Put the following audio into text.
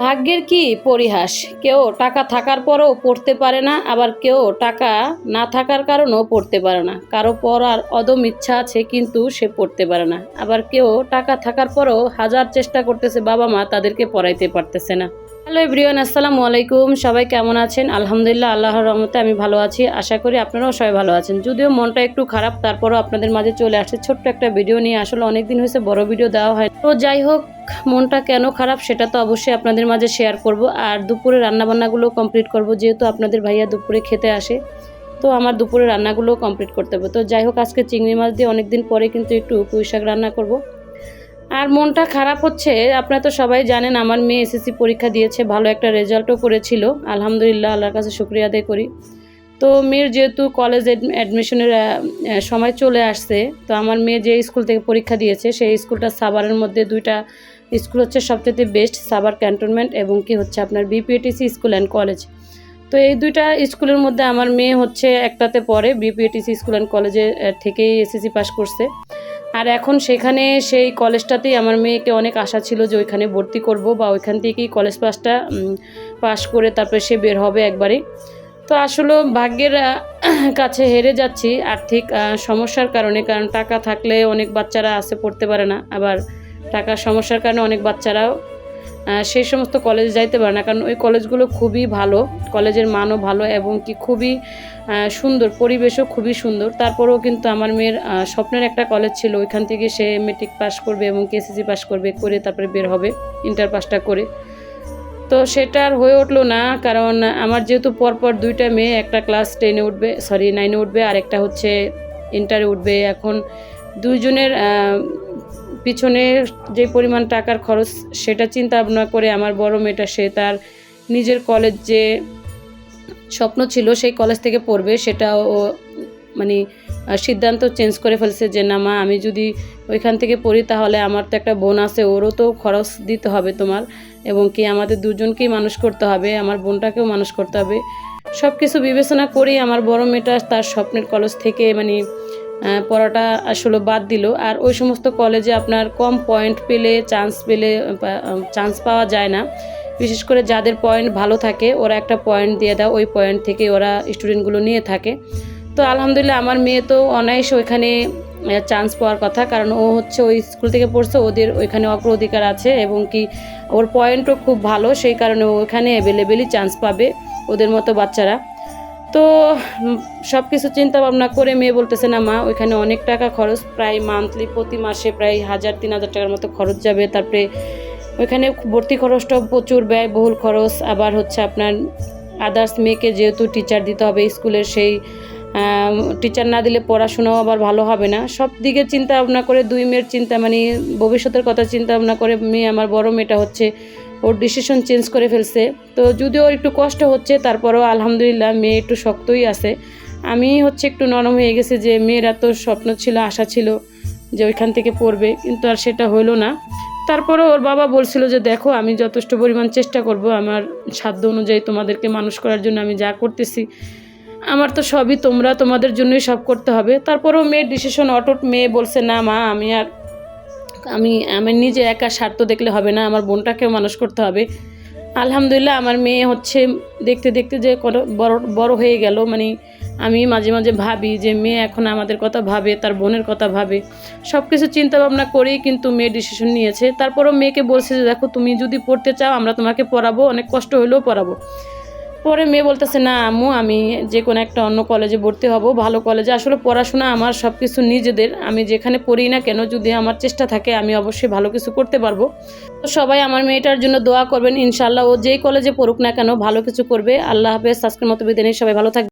ভাগ্যের কি পরিহাস? কেউ টাকা থাকার পরও পড়তে পারে না, আবার কেউ টাকা না থাকার কারণেও পড়তে পারে না। কারও পড়ার অদম ইচ্ছা আছে, কিন্তু সে পড়তে পারে না। আবার কেউ টাকা থাকার পরও হাজার চেষ্টা করতেছে বাবা মা তাদেরকে পড়াইতে পারতেছে না। হ্যালো এভরিওয়ান আসসালামু আলাইকুম। সবাই কেমন আছেন? আলহামদুলিল্লাহ, আল্লাহর রহমতে আমি ভালো আছি। আশা করি আপনারাও সবাই ভালো আছেন। যদিও মনটা একটু খারাপ, তারপরও আপনাদের মাঝে চলে আসছে ছোট্ট একটা ভিডিও নিয়ে। আসলে অনেক দিন হয়েছে, বড় ভিডিও দেওয়া হয়। তো যাই হোক, মনটা কেন খারাপ সেটা তো অবশ্যই আপনাদের মাঝে শেয়ার করব। আর দুপুরে রান্নাবান্নাগুলো কমপ্লিট করব, যেহেতু আপনাদের ভাইয়া দুপুরে খেতে আসে। তো আমার দুপুরে রান্নাগুলো কমপ্লিট করতে হবে। তো যাই হোক, আজকে চিংড়ি মাছ দিয়ে অনেক দিন পরে কিন্তু একটু পুঁই শাক রান্না করব। আর মনটা খারাপ হচ্ছে, আপনারা তো সবাই জানেন আমার মেয়ে এসএসসি পরীক্ষা দিয়েছে, ভালো একটা রেজাল্টও করেছিল। আলহামদুলিল্লাহ, আল্লাহর কাছে শুক্রিয়া আদায় করি। তো মেয়ের যেহেতু কলেজ অ্যাডমিশনের সময় চলে আসছে, তো আমার মেয়ে যে স্কুল থেকে পরীক্ষা দিয়েছে, সেই স্কুলটা সাবারের মধ্যে দুইটা স্কুল হচ্ছে সবচেয়ে বেস্ট সাবার ক্যান্টনমেন্ট এবং কি হচ্ছে আপনার বিপিএটিসি স্কুল অ্যান্ড কলেজ তো এই দুইটা স্কুলের মধ্যে আমার মেয়ে হচ্ছে একটাতে পড়ে বিপিএটিসি স্কুল অ্যান্ড কলেজে থেকেই এসএসসি পাস করছে। আর এখন সেখানে সেই কলেজটাতেই আমার মেয়েকে অনেক আশা ছিল যে ওইখানে ভর্তি করব বা ওইখান থেকেই কলেজ পাসটা পাশ করে তারপরে সে বের হবে একবারে। তো আসলে ভাগ্যের কাছে হেরে যাচ্ছি আর্থিক সমস্যার কারণে, কারণ টাকা থাকলে অনেক বাচ্চারা আসে পড়তে পারে না। আবার টাকার সমস্যার কারণে অনেক বাচ্চারাও সেই সমস্ত কলেজে যাইতে পারে না। কারণ ওই কলেজগুলো খুবই ভালো কলেজের মানও ভালো এবং কি খুবই সুন্দর, পরিবেশও খুবই সুন্দর। তারপরেও কিন্তু আমার মেয়ের স্বপ্নের একটা কলেজ ছিল, ওইখান থেকে সে মেট্রিক পাস করবে এবং কেসিসি পাস করবে, করে তারপরে বের হবে ইন্টার পাসটা করে। তো সেটা আর হয়ে উঠল না, কারণ আমার যেহেতু পরপর দুইটা মেয়ে, একটা ক্লাস টেনে উঠবে সরি নাইনে উঠবে, আর একটা হচ্ছে ইন্টারে উঠবে। এখন দুইজনের পিছনে যে পরিমাণ টাকার খরচ, সেটা চিন্তা ভাবনা করে আমার বড় মেয়েটা, সে তার নিজের কলেজ যে স্বপ্ন ছিল, সেই কলেজ থেকে পড়বে সেটা ও মানে সিদ্ধান্ত চেঞ্জ করে ফেলছে যে, না মা, আমি যদি ওইখান থেকে পড়ি, তাহলে আমার তো একটা বোন আছে, ওরও তো খরচ দিতে হবে তোমার, এবং কি আমাদের দুজনকেই মানুষ করতে হবে, আমার বোনটাকেও মানুষ করতে হবে। সব কিছু বিবেচনা করেই আমার বড় মেয়েটা তার স্বপ্নের কলেজ থেকে মানে পড়াটা আসলে বাদ দিল। আর ওই সমস্ত কলেজে আপনার কম পয়েন্ট পেলে চান্স পেলে চান্স পাওয়া যায় না। বিশেষ করে যাদের পয়েন্ট ভালো থাকে, ওরা একটা পয়েন্ট দিয়ে দাও, ওই পয়েন্ট থেকে ওরা স্টুডেন্টগুলো নিয়ে থাকে। তো আলহামদুলিল্লাহ আমার মেয়ে তো অনায়াসে ওইখানে চান্স পাওয়ার কথা। কারণ ও হচ্ছে ওই স্কুল থেকে পড়ছে, ওদের ওইখানে অগ্রাধিকার আছে এবং কি ওর পয়েন্টও খুব ভালো। সেই কারণে ওইখানে অ্যাভেলেবেলই চান্স পাবে ওদের মতো বাচ্চারা। তো সব কিছু চিন্তা ভাবনা করে মেয়ে বলতেছে, না মা, ওইখানে অনেক টাকা খরচ, প্রায় মান্থলি প্রতি মাসে প্রায় হাজার, তিন হাজার টাকার মতো খরচ যাবে। তারপরে ওইখানে ভর্তি খরচটাও প্রচুর ব্যয়বহুল খরচ। আবার হচ্ছে আপনার আদার্স মেয়েকে যেহেতু টিচার দিতে হবে স্কুলের, সেই টিচার না দিলে পড়াশোনাও আবার ভালো হবে না। সব দিকে চিন্তা ভাবনা করে, দুই মেয়ের চিন্তা মানে ভবিষ্যতের কথা চিন্তা ভাবনা করে, মেয়ে, আমার বড় মেয়েটা হচ্ছে ওর ডিসিশন চেঞ্জ করে ফেলছে। তো যদিও ওর একটু কষ্ট হচ্ছে, তারপরেও আলহামদুলিল্লাহ মেয়ে একটু শক্তই আছে। আমি হচ্ছে একটু নরম হয়ে গেছে যে মেয়ের এত স্বপ্ন ছিল, আশা ছিল যে ওইখান থেকে পড়বে, কিন্তু আর সেটা হলো না। তারপরে ওর বাবা বলছিল যে, দেখো, আমি যথেষ্ট পরিমাণ চেষ্টা করব, আমার সাধ্য অনুযায়ী তোমাদেরকে মানুষ করার জন্য আমি যা করতেছি, আমার তো সবই তোমরা, তোমাদের জন্যই সব করতে হবে। তারপরেও মেয়ের ডিসিশন অটোট মেয়ে বলছে, না মা, আমি আর আমি আমার নিজে একা স্বার্থ দেখলে হবে না, আমার বোনটাকেও মানুষ করতে হবে। আলহামদুলিল্লাহ আমার মেয়ে হচ্ছে দেখতে দেখতে যে বড় বড় হয়ে গেল। মানে আমি মাঝে মাঝে ভাবি যে মেয়ে এখন আমাদের কথা ভাবে, তার বোনের কথা ভাবে। সব কিছু চিন্তা ভাবনা করেই কিন্তু মেয়ে ডিসিশন নিয়েছে। তারপরও মেয়েকে বলছে যে, দেখো, তুমি যদি পড়তে চাও, আমরা তোমাকে পড়াবো, অনেক কষ্ট হলেও পড়াবো। পরে মেয়ে বলতেছে, না আম্মু, আমি যে কোনো একটা অন্য কলেজে ভর্তি হব, ভালো কলেজে আসলে পড়াশোনা আমার সব কিছু নিজেদের। আমি যেখানে পড়ি না কেন, যদি আমার চেষ্টা থাকে, আমি অবশ্যই ভালো কিছু করতে পারব। তো সবাই আমার মেয়েটার জন্য দোয়া করবেন। ইনশাল্লাহ ও যেই কলেজে পড়ুক না কেন, ভালো কিছু করবে। আল্লাহ হাফেজ। আজকের মতো বিদায় সবাই ভালো থাকবে